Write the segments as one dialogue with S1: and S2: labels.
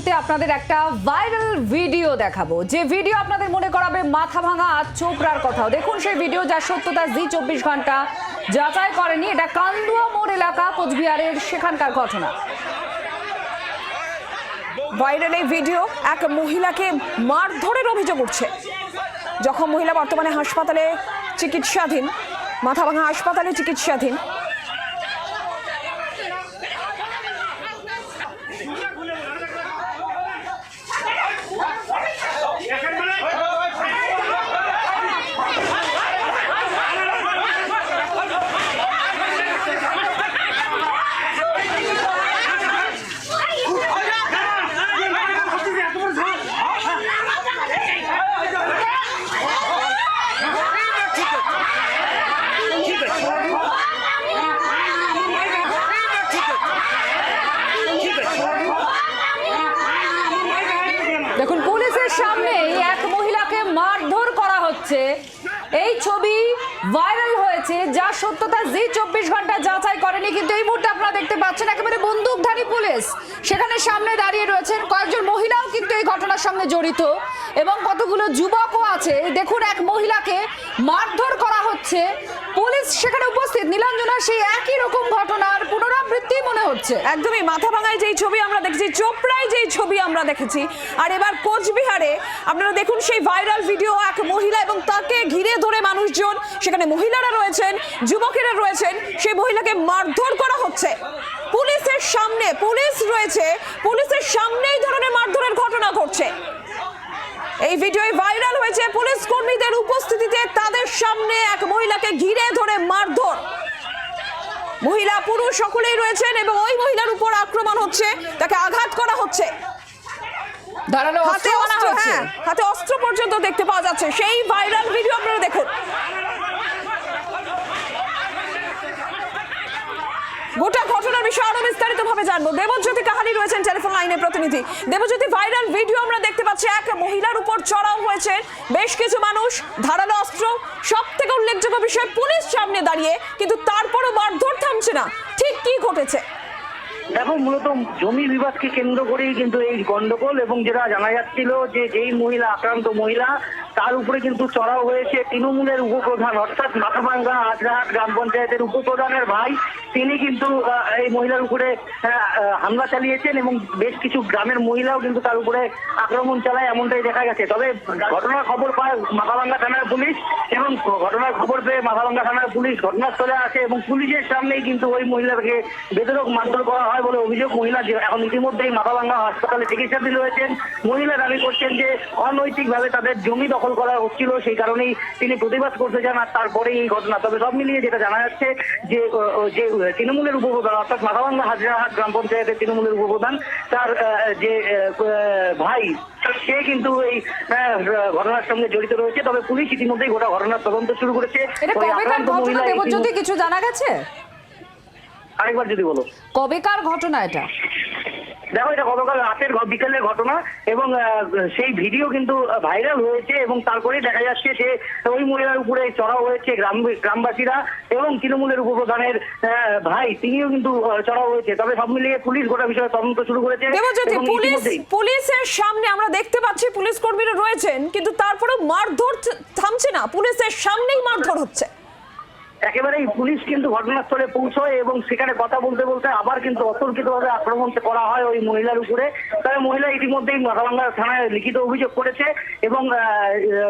S1: মুহূর্তে আপনাদের একটা ভাইরাল ভিডিও দেখাবো। যে ভিডিও আপনাদের মনে করাবে মাথা ভাঙা আর চোপড়ার কথাও। দেখুন সেই ভিডিও যার সত্যতা জি চব্বিশ ঘণ্টা যাচাই করেনি। এটা কান্দুয়া মোড় এলাকা, কোচবিহারের সেখানকার ঘটনা।
S2: ভাইরাল এই ভিডিও এক মহিলাকে মারধরের অভিযোগ উঠছে। যখন মহিলা বর্তমানে হাসপাতালে চিকিৎসাধীন মাথাভাঙা হাসপাতালে চিকিৎসাধীন
S1: দেখুন পুলিশের সামনে এক মহিলাকে মারধর করা হচ্ছে এই ছবি ভাইরাল হয়েছে যা সত্যতা জি চব্বিশ ঘণ্টা যাচাই করেনি, কিন্তু এই মুহূর্তে আপনারা দেখতে পাচ্ছেন একেবারে বন্দুকধারী পুলিশ। সেখানে সামনে দাঁড়িয়ে রয়েছেন কয়েকজন মহিলাও কিন্তু এই ঘটনার সঙ্গে জড়িত। এবং কতগুলো যুবকও আছে। দেখুন, এক মহিলাকে মারধর করা হচ্ছে। পুলিশ সেখানে উপস্থিত। নীলাঞ্জনা, সেই একই রকম ঘটনার পুনরাবৃত্তি মনে হচ্ছে।
S2: একদমই, মাথা ভাঙায় যেই ছবি আমরা দেখেছি, চোপড়ায় যেই ছবি আমরা দেখেছি। আর এবার কোচবিহারে, আপনারা দেখুন সেই ভাইরাল ভিডিও, এক মহিলা এবং তাকে ঘিরে ধরে মানুষজন, সেখানে মহিলারা রয়েছেন, যুবকেরা রয়েছেন, সেই মহিলাকে মারধর করা হচ্ছে। পুলিশের সামনে, পুলিশ রয়েছে, পুলিশের সামনে এই ধরনের মারধরের ঘটনা ঘটছে। এই ভিডিও ভাইরাল হয়েছে পুলিশ কর্মীদের উপস্থিতিতে তাদের সামনে এক মহিলাকে ঘিরে ধরে মারধর। মহিলা পুরুষ সকলেই রয়েছেন এবং ওই মহিলার উপর আক্রমণ হচ্ছে তাকে আঘাত করা হচ্ছে।
S1: ধারালো
S2: হাতে
S1: অস্ত্র
S2: হ্যাঁ হাতে অস্ত্র পর্যন্ত দেখতে পাওয়া যাচ্ছে। সেই ভাইরাল ভিডিও আপনারা দেখুন। গোটা ঘটনার বিষয়ে আরও বিস্তারিত ভাবে জানব। দেবজ্যোতি কাহানি রয়েছেন টেলিফোন লাইনে প্রতিনিধি। দেবজ্যোতি ভাইরাল ভিডিও আমরা দেখতে পাচ্ছি, এক মহিলার উপর চড়াও হয়েছে। বেশ কিছু মানুষ, ধারালো অস্ত্র সব থেকে উল্লেখযোগ্য বিষয়, পুলিশ সামনে দাঁড়িয়ে, কিন্তু তারপরও মারধর থামছে না। ঠিক কি ঘটেছে?
S3: দেখো, মূলত জমি বিবাদকে কেন্দ্র করেই কিন্তু এই গন্ডগোল এবং যেটা জানা যাচ্ছিল যে যেই মহিলা, আক্রান্ত মহিলা তার উপরে কিন্তু চড়াও হয়েছে তৃণমূলের উপপ্রধান, অর্থাৎ মাথাভাঙ্গা আজরাহাট গ্রাম পঞ্চায়েতের উপপ্রধানের ভাই। তিনি কিন্তু এই মহিলার উপরে হামলা চালিয়েছেন এবং বেশ কিছু গ্রামের মহিলাও কিন্তু তার উপরে আক্রমণ চালায় এমনটাই দেখা গেছে। তবে ঘটনার খবর পায় মাথাভাঙ্গা থানার পুলিশ এবং ঘটনার খবর পেয়ে মাথাভাঙ্গা থানার পুলিশ ঘটনাস্থলে আসে এবং পুলিশের সামনেই কিন্তু ওই মহিলাকে বেদরক মারধর করা হয় বলে অভিযোগ। মহিলা এখন ইতিমধ্যেই মাথাভাঙ্গা হাসপাতালে চিকিৎসাধীন রয়েছেন। মহিলা দাবি করছেন যে অনৈতিকভাবে তাদের জমি দখল করা হচ্ছিল সেই কারণেই তিনি প্রতিবাদ করতে যান আর তারপরেই এই ঘটনা। তবে সব মিলিয়ে যেটা জানা যাচ্ছে যে যে তৃণমূলের উপপ্রধান অর্থাৎ মাথাভাঙ্গা হাজরাহাট গ্রাম পঞ্চায়েতের তৃণমূলের উপপ্রধান তার যে ভাই সে কিন্তু এই ঘটনার সঙ্গে জড়িত রয়েছে। তবে পুলিশ ইতিমধ্যেই গোটা ঘটনার তদন্ত শুরু করেছে।
S1: কিছু জানা গেছে?
S3: আরেকবার যদি বলো।
S1: কবেকার ঘটনা এটা?
S3: দেখো এটা গতকাল রাতের বিকেলের ঘটনা এবং সেই ভিডিও কিন্তু ভাইরাল হয়েছে এবং তারপরেই দেখা যাচ্ছে যে ওই মহিলার উপরে চড়াও হয়েছে গ্রাম গ্রামবাসীরা এবং তৃণমূলের উপপ্রধানের ভাই তিনিও কিন্তু চড়াও হয়েছে। তবে সব মিলিয়ে পুলিশ গোটা বিষয়ে তদন্ত শুরু করেছে
S2: পুলিশ পুলিশের সামনে আমরা দেখতে পাচ্ছি পুলিশ কর্মীরা রয়েছেন কিন্তু তারপরেও মারধর থামছে না। পুলিশের সামনেই মারধর হচ্ছে।
S3: একেবারেই পুলিশ কিন্তু ঘটনাস্থলে পৌঁছয় এবং সেখানে কথা বলতে বলতে আবার কিন্তু অতর্কিতভাবে আক্রমণ করা হয় ওই মহিলার উপরে তবে মহিলা ইতিমধ্যেই মাথাভাঙ্গা থানায় লিখিত অভিযোগ করেছে এবং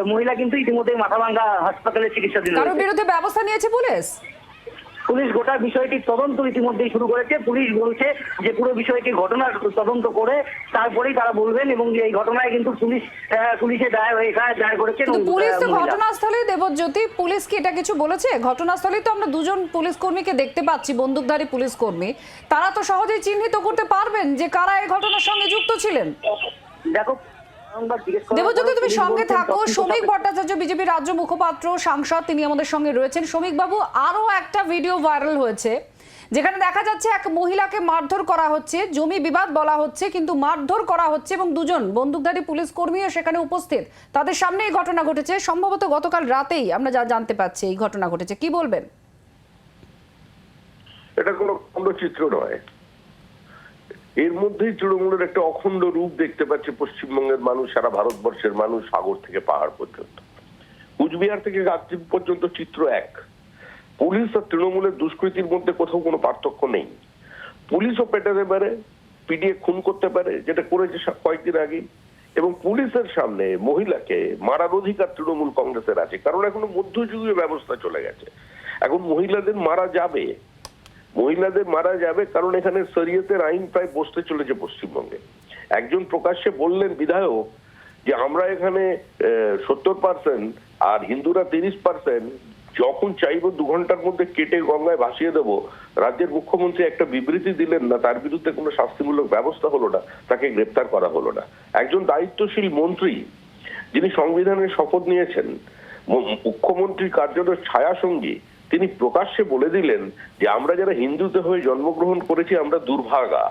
S3: মহিলা কিন্তু ইতিমধ্যেই মাথাভাঙ্গা হাসপাতালে চিকিৎসা
S1: কারোর
S3: রয়েছে।
S1: বিরুদ্ধে ব্যবস্থা নিয়েছে পুলিশ
S3: পুলিশ গোটা বিষয়টির তদন্ত ইতিমধ্যেই শুরু করেছে। পুলিশ বলছে যে পুরো বিষয়টি ঘটনার তদন্ত করে তারপরেই তারা বলবেন এবং এই ঘটনায় কিন্তু পুলিশ পুলিশে দায়ের এফআইআর দায়ের
S1: কিন্তু পুলিশ তো ঘটনাস্থলে দেবজ্যোতি পুলিশ কি এটা কিছু বলেছে? ঘটনাস্থলে তো আমরা দুজন পুলিশ কর্মীকে দেখতে পাচ্ছি বন্দুকধারী পুলিশ কর্মী। তারা তো সহজেই চিহ্নিত করতে পারবেন যে কারা এই ঘটনার সঙ্গে যুক্ত ছিলেন।
S3: দেখো
S1: দেবজ্যোতি তুমি সঙ্গে থাকো। শ্রমিক ভট্টাচার্য বিজেপি রাজ্য মুখপাত্র সাংসদ তিনি আমাদের সঙ্গে রয়েছেন। শ্রমিক বাবু আরও একটা ভিডিও ভাইরাল হয়েছে যেখানে দেখা যাচ্ছে এক মহিলাকে মারধর করা হচ্ছে। জমি বিবাদ বলা হচ্ছে কিন্তু মারধর করা হচ্ছে এবং দুজন বন্দুকধারী পুলিশ কর্মীও সেখানে উপস্থিত। তাদের সামনে এই ঘটনা ঘটেছে। সম্ভবত গতকাল রাতেই আমরা যা জানতে পাচ্ছি এই ঘটনা ঘটেছে। কি বলবেন?
S4: এটা কোনো খণ্ডচিত্র নয়। এর মধ্যেই তৃণমূলের একটা অখণ্ড রূপ দেখতে পাচ্ছে পশ্চিমবঙ্গের মানুষ, সারা ভারতবর্ষের মানুষ সাগর থেকে পাহাড় পর্যন্ত। কুচবিহার থেকে গাজীপুর পর্যন্ত চিত্র এক। পুলিশ আর তৃণমূলের দুষ্কৃতির মধ্যে কোথাও কোনো পার্থক্য নেই। পুলিশও পেটাতে পারে পিডিএ খুন করতে পারে, যেটা করেছে কয়েকদিন আগে এবং পুলিশের সামনে মহিলাকে মারার অধিকার তৃণমূল কংগ্রেসের আছে, কারণ এখনও মধ্যযুগীয় ব্যবস্থা চলে গেছে। এখন মহিলাদের মারা যাবে মহিলাদের মারা যাবে কারণ এখানে শরীয়তের আইন প্রায় বসতে চলেছে পশ্চিমবঙ্গে। একজন প্রকাশ্যে বললেন বিধায়ক যে আমরা এখানে সত্তর পার্সেন্ট আর হিন্দুরা তিরিশ পার্সেন্ট যখন চাইব দু ঘণ্টার মধ্যে কেটে গঙ্গায় ভাসিয়ে দেবো, রাজ্যের মুখ্যমন্ত্রী একটা বিবৃতি দিলেন না, তার বিরুদ্ধে কোনো শাস্তিমূলক ব্যবস্থা হলো না, তাকে গ্রেপ্তার করা হলো না। একজন দায়িত্বশীল মন্ত্রী যিনি সংবিধানের শপথ নিয়েছেন মুখ্যমন্ত্রীর কার্যত ছায়া সঙ্গী তিনি প্রকাশ্যে বলে দিলেন যে, আমরা যারা হিন্দুতে হয়ে জন্মগ্রহণ করেছি, আমরা দুর্ভাগা।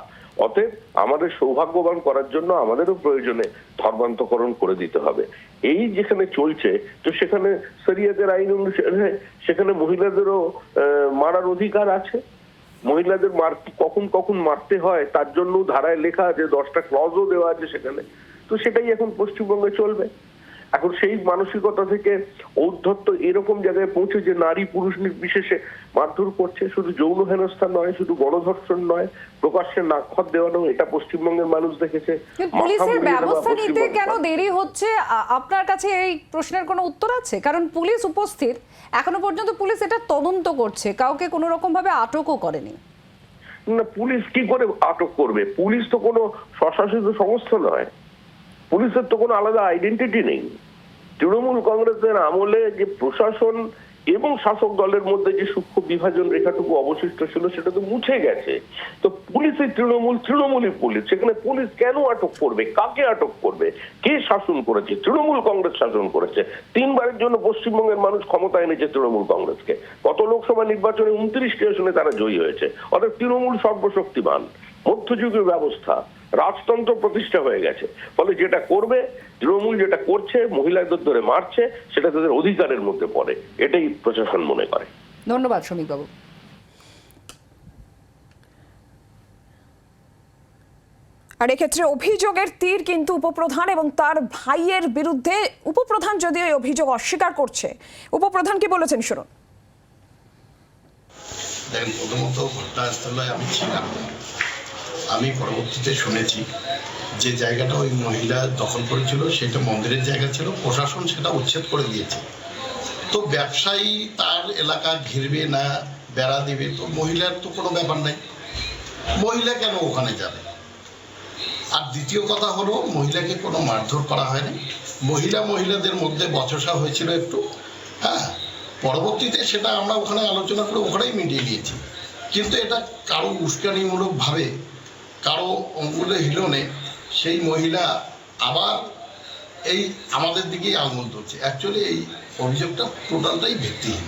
S4: অতএব আমাদের সৌভাগ্যবান করার জন্য আমাদেরও প্রয়োজনে ধর্মান্তকরণ করে দিতে হবে। এই যেখানে চলছে, তো সেখানে শরিয়তের আইন অনুসারে সেখানে মহিলাদেরও মারার অধিকার আছে। মহিলাদের মার, কখন কখন মারতে হয়, তার জন্য ধারায় লেখা আছে, দশটা ক্লজও দেওয়া আছে সেখানে। তো সেটাই এখন পশ্চিমবঙ্গে চলবে। এখন সেই মানসিকতা থেকে ঔদ্ধত্য এরকম জায়গায় পৌঁছে যে নারী পুরুষ নির্বিশেষে মারধর করছে শুধু যৌন হেনস্থা নয় শুধু গণধর্ষণ নয় প্রকাশ্যে নাক্ষর দেওয়ানো এটা পশ্চিমবঙ্গের মানুষ দেখেছে।
S1: পুলিশের ব্যবস্থা নিতে কেন দেরি হচ্ছে? আপনার কাছে এই প্রশ্নের কোনো উত্তর আছে? কারণ পুলিশ উপস্থিত এখনও পর্যন্ত পুলিশ এটা তদন্ত করছে কাউকে কোনো রকম ভাবে আটকও করেনি।
S4: না পুলিশ কি করে আটক করবে? পুলিশ তো কোনো স্বশাসিত সংস্থা নয়। পুলিশের তো কোনো আলাদা আইডেন্টিটি নেই। তৃণমূল কংগ্রেসের আমলে যে প্রশাসন এবং শাসক দলের মধ্যে যে সূক্ষ্ম বিভাজন রেখাটুকু অবশিষ্ট ছিল, সেটা তো মুছে গেছে। তো পুলিশের তৃণমূল, তৃণমূলই পুলিশ। সেখানে পুলিশ কেন আটক করবে? কাকে আটক করবে? কে শাসন করেছে? তৃণমূল কংগ্রেস শাসন করেছে। তিনবারের জন্য পশ্চিমবঙ্গের মানুষ ক্ষমতা এনেছে তৃণমূল কংগ্রেসকে। গত লোকসভা নির্বাচনে উনত্রিশটি আসনে তারা জয়ী হয়েছে। অর্থাৎ তৃণমূল সর্বশক্তিমান। মধ্যযুগীয় ব্যবস্থা রাজতন্ত্র প্রতিষ্ঠা হয়ে গেছে। ফলে যেটা করবে তৃণমূল যেটা করছে মহিলাদের ধরে মারছে সেটা তাদের অধিকারের মধ্যে পড়ে। এটাই প্রশাসন মনে করে।
S1: ধন্যবাদ শ্রমিকবাবু।
S2: আর এক্ষেত্রে অভিযোগের তীর কিন্তু উপপ্রধান এবং তার ভাইয়ের বিরুদ্ধে উপপ্রধান যদিও এই অভিযোগ অস্বীকার করছে। উপপ্রধান কি বলেছেন শুনুন।
S5: দেখেন প্রথমত ঘটনাস্থলে আমি ছিলাম। আমি পরবর্তীতে শুনেছি যে জায়গাটা ওই মহিলা দখল করেছিল, সেটা মন্দিরের জায়গা ছিল, প্রশাসন সেটা উচ্ছেদ করে দিয়েছে। তো ব্যবসায়ী তার এলাকা ঘিরবে না, বেড়া দিবে, তো মহিলার তো কোনো ব্যাপার নাই। মহিলা কেন ওখানে যাবে? আর দ্বিতীয় কথা হলো, মহিলাকে কোনো মারধর করা হয়নি। মহিলা মহিলাদের মধ্যে বচসা হয়েছিল একটু হ্যাঁ? পরবর্তীতে সেটা আমরা ওখানে আলোচনা করে ওখানেই মিটিয়ে নিয়েছি। কিন্তু এটা কারও উস্কানিমূলকভাবে কারও অঙ্গুলে হিলনে সেই মহিলা আবার এই আমাদের দিকেই আঙুল তুলছে অ্যাকচুয়ালি এই অভিযোগটা টোটালটাই ভিত্তিহীন।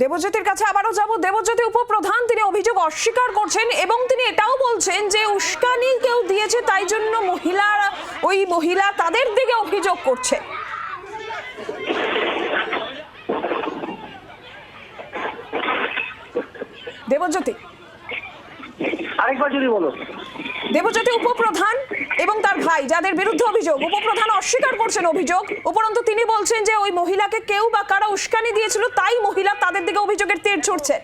S2: দেবজ্যোতির কাছে আবারও যাব। দেবজ্যোতি উপপ্রধান, তিনি অভিযোগ অস্বীকার করছেন এবং তিনি এটাও বলছেন যে উস্কানি কেউ দিয়েছে, তাই জন্য মহিলার, ওই মহিলা তাদের দিকে অভিযোগ করছে। দেবজ্যোতি।
S3: আরেকবার যদি বলো।
S2: দেবজ্যোতি উপপ্রধান এবং তার ভাই যাদের বিরুদ্ধে অভিযোগ। উপপ্রধান অস্বীকার করছেন অভিযোগ উপরন্তু তিনি বলছেন যে ওই মহিলাকে কেউ বা কারা উস্কানি দিয়েছিল তাই মহিলা তাদের দিকে অভিযোগের তীর ছুটছে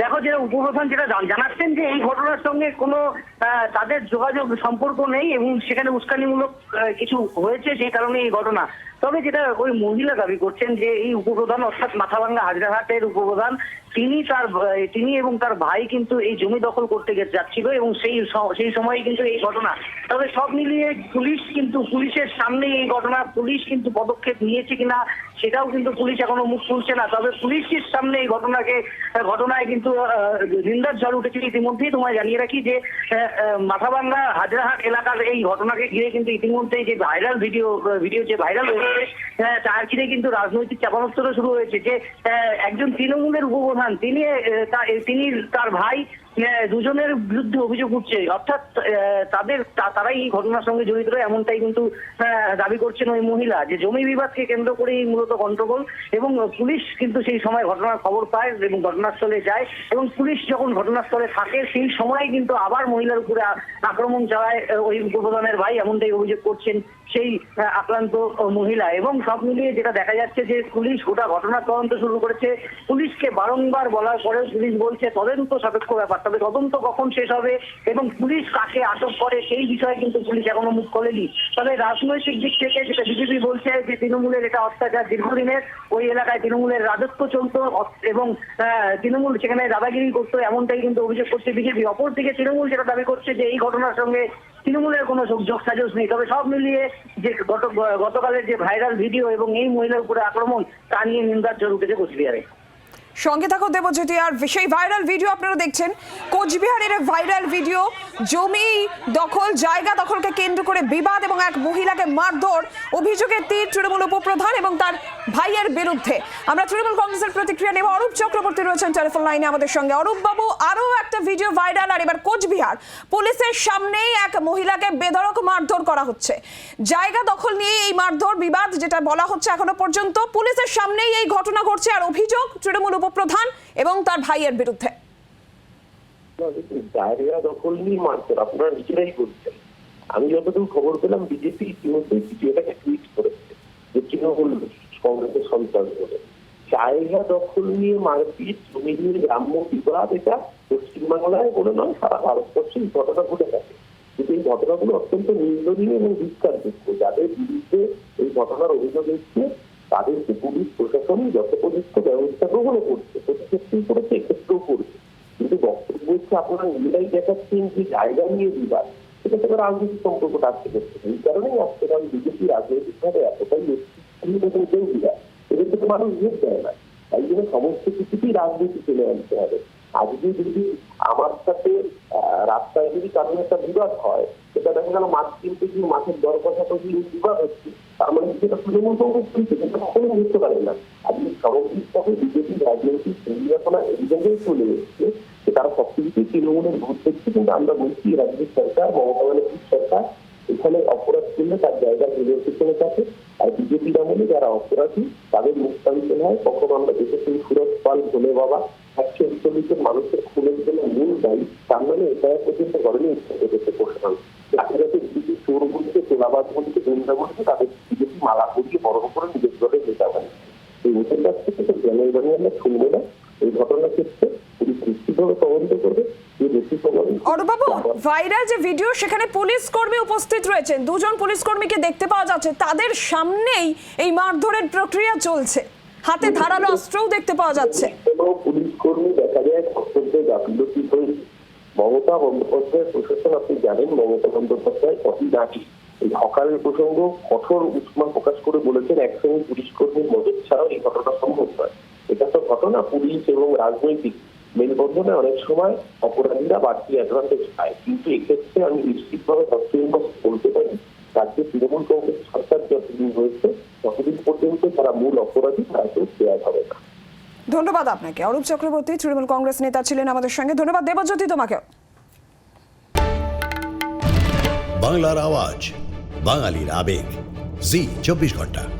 S3: দেখো যেটা উপপ্রধান যেটা জানাচ্ছেন যে এই ঘটনার সঙ্গে কোনো তাদের যোগাযোগ সম্পর্ক নেই এবং সেখানে উস্কানিমূলক কিছু হয়েছে সেই কারণে এই ঘটনা। তবে যেটা ওই মহিলা দাবি করছেন যে এই উপপ্রধান অর্থাৎ মাথাভাঙ্গা হাজরাঘাটের উপপ্রধান তিনি তার তিনি এবং তার ভাই কিন্তু এই জমি দখল করতে যাচ্ছিল এবং সেই সেই সময় কিন্তু এই ঘটনা। তবে সব মিলিয়ে পুলিশ কিন্তু, পুলিশের সামনে এই ঘটনা, পুলিশ কিন্তু পদক্ষেপ নিয়েছে কিনা সেটাও কিন্তু পুলিশ এখনও মুখ খুলছে না। তবে পুলিশের সামনে এই ঘটনাকে ঘটনায় কিন্তু নিন্দার ঝড় উঠেছে। ইতিমধ্যেই তোমায় জানিয়ে রাখি যে মাথাভাঙ্গা হাজরাহাট এলাকার এই ঘটনাকে ঘিরে কিন্তু ইতিমধ্যেই যে ভাইরাল ভিডিও ভিডিও যে ভাইরাল হয়েছে তার ঘিরে কিন্তু রাজনৈতিক চাপানোত্তরও শুরু হয়েছে যে একজন তৃণমূলের উপপ্রধান তিনি আহ, তিনি তার ভাই দুজনের বিরুদ্ধে অভিযোগ উঠছে। অর্থাৎ তাদের তারাই এই ঘটনার সঙ্গে জড়িত এমনটাই কিন্তু দাবি করছেন ওই মহিলা যে জমি বিবাদকে কেন্দ্র করেই মূলত গন্ডগোল এবং পুলিশ কিন্তু সেই সময় ঘটনার খবর পায় এবং ঘটনাস্থলে যায় এবং পুলিশ যখন ঘটনাস্থলে থাকে সেই সময় কিন্তু আবার মহিলার উপরে আক্রমণ চালায় ওই উপপ্রধানের ভাই এমনটাই অভিযোগ করছেন। সেই আক্রান্ত মহিলা এবং সব মিলিয়ে যেটা দেখা যাচ্ছে যে পুলিশ গোটা ঘটনা তদন্ত শুরু করেছে। পুলিশকে বারংবার বলার পরেও পুলিশ বলছে, তদন্ত সাপেক্ষ ব্যাপার, তবে তদন্ত কখন শেষ হবে এবং পুলিশ কাকে আটক করে সেই বিষয়ে কিন্তু পুলিশ এখনও মুখ খোলেনি। তবে রাজনৈতিক দিক থেকে যেটা বিজেপি বলছে যে তৃণমূলের এটা অত্যাচার দীর্ঘদিনের, ওই এলাকায় তৃণমূলের রাজত্ব চলত এবং তৃণমূল সেখানে দাদাগিরি করতো, এমনটাই কিন্তু অভিযোগ করছে বিজেপি। অপরদিকে তৃণমূল যেটা দাবি করছে যে এই ঘটনার সঙ্গে তৃণমূলের কোনো যোগ সাজস নেই। তবে সব মিলিয়ে যে গত, গতকালের যে ভাইরাল ভিডিও এবং এই মহিলার উপরে আক্রমণ, তা নিয়ে নিন্দার জোর উঠেছে কোচবিহারে।
S2: সঙ্গে থাকো দেবজ্যোতি, আর সেই ভাইরাল ভিডিও আপনারা দেখছেন। কোচবিহারের ভাইরাল ভিডিও, জমি দখল, জায়গা দখলকে কেন্দ্র করে বিবাদ এবং এক মহিলাকে মারধর, অভিযোগের তীর তৃণমূল উপপ্রধান এবং তার ভাইয়ের বিরুদ্ধে। আমরা তৃণমূল কংগ্রেসের প্রতিক্রিয়া নেব। অরূপ চক্রবর্তী রয়েছেন টেলিফোন লাইনে আমাদের সঙ্গে। অরূপ বাবু আরও একটা ভিডিও ভাইরাল আর এবার কোচবিহার। পুলিশের সামনেই এক মহিলাকে বেধড়ক মারধর করা হচ্ছে। জায়গা দখল নিয়ে এই মারধর বিবাদ যেটা বলা হচ্ছে এখনও পর্যন্ত। পুলিশের সামনেই এই ঘটনা ঘটছে আর অভিযোগ তৃণমূল উপপ্রধান এবং তার ভাইয়ের বিরুদ্ধে।
S6: জায়গা দখল নিয়ে মারধর, আপনারা নিজেরাই বলছেন। আমি যতদূর খবর পেলাম, বিজেপি ইতিমধ্যে ভিডিওটাকে টুইট করেছে যে তৃণমূল কংগ্রেসের সন্তান বলে জায়গা দখল নিয়ে মারপিট জমি নিয়ে গ্রাম্য বিবাদ, এটা পশ্চিমবাংলায় বলে নয়, সারা ভারতবর্ষে এই ঘটনা ঘটে থাকে। কিন্তু এই ঘটনাগুলো অত্যন্ত নিন্দনীয় এবং ধিক্কারযোগ্য। যাদের বিরুদ্ধে এই ঘটনার অভিযোগ এসছে, তাদেরকে পুলিশ, প্রশাসন যথোপযুক্ত ব্যবস্থা গ্রহণ করছে প্রতি ক্ষেত্রেই করেছে, এক্ষেত্রেও করছে। কিন্তু বক্তব্য হচ্ছে, আপনারা নিজেরাই দেখাচ্ছেন যে জায়গা নিয়ে বিবাদ সেটা থেকে রাজনৈতিক সম্পর্কটা আজকে করছে। এই কারণেই আজকে বিজেপি রাজনৈতিকভাবে এতটাই কেউ বিরাট এদের থেকে মানুষ ভোট দেয় না। তাই জন্য সমস্ত কিছুতেই রাজনীতি চলে আনতে হবে। আজকে যদি আমার সাথে রাস্তায় যদি কারণ একটা বিবাদ হয়, সেটা দেখা গেল মাছ কিনতে গিয়ে মাছের দর গিয়ে বিবাদ হচ্ছে। তার মানে সেটা তৃণমূল কংগ্রেস চলছে সেটা কখনোই বুঝতে পারে না। আজকে সামগ্রিকভাবে বিজেপি রাজনৈতিক পরিকল্পনা এই জায়গায় চলে এসেছে যে তারা সবকিছুতেই তৃণমূলের ভোট দেখছে কিন্তু আমরা বলছি, রাজ্যের সরকার, মমতা ব্যানার্জির সরকার এখানে অপরাধ করলে তার জায়গা ফেরত পেছনে থাকে। আর বিজেপি আমলে যারা অপরাধী, তাদের মুক্তান্ত হয়। কখনো আমরা দেখেছি সুরজ পাল, ভোলে বাবা, একশো একচল্লিশের মানুষের খুনের জন্য মূল দায়ী। তার মানে এটা পর্যন্ত করেনি ইচ্ছা করেছে প্রশাসন যাতে বিজেপি চোর বলছে তোলাবাদ বলছে গুন্ডা বলছে তাদের বিজেপি মালা করিয়ে বড় করে নিজের দলের নেতা বানিয়েছে। এই ওদের কাছ থেকে তো জ্ঞানের বাণী আমরা শুনব না। এই ঘটনার ক্ষেত্রে পুলিশ নিশ্চিতভাবে তদন্ত করবে যে
S2: অরবাবু ভাইরাল যে ভিডিও সেখানে পুলিশ কর্মী উপস্থিত রয়েছেন। দুজন পুলিশ কর্মীকে দেখতে পাওয়া যাচ্ছে। তাদের সামনেই এই মারধরের প্রক্রিয়া চলছে। হাতে ধারালো অস্ত্রও দেখতে পাওয়া যাচ্ছে।
S6: পুলিশ কর্মী দেখা যায় কর্তব্যে গাফিলতি হয়েছে মমতা বন্দ্যোপাধ্যায় প্রশাসন আপনি জানেন মমতা বন্দ্যোপাধ্যায় কটি নাকি। এই হকারের প্রসঙ্গ কঠোর উষ্মা প্রকাশ করে বলেছেন এক শ্রেণির পুলিশ কর্মীর মদত ছাড়াও এই ঘটনা সম্ভব নয়। এটা তো ঘটনা পুলিশ এবং রাজনৈতিক মেলবন্ধনে অনেক সময় অপরাধীরা বাড়তি অ্যাডভান্টেজ পায়। কিন্তু এক্ষেত্রে আমি নিশ্চিতভাবে সবচেয়ে বলতে পারি রাজ্যে তৃণমূল কংগ্রেস সরকার যতদিন হয়েছে ততদিন পর্যন্ত তারা মূল অপরাধী তারা কেউ দেওয়া হবে না।
S2: ধন্যবাদ আপনাকে। অরূপ চক্রবর্তী তৃণমূল কংগ্রেস নেতা ছিলেন আমাদের সঙ্গে। ধন্যবাদ। দেবজ্যোতি তোমাকেও।
S7: বাংলার আওয়াজ বাঙালির আবেগ। জি চব্বিশ ঘণ্টা।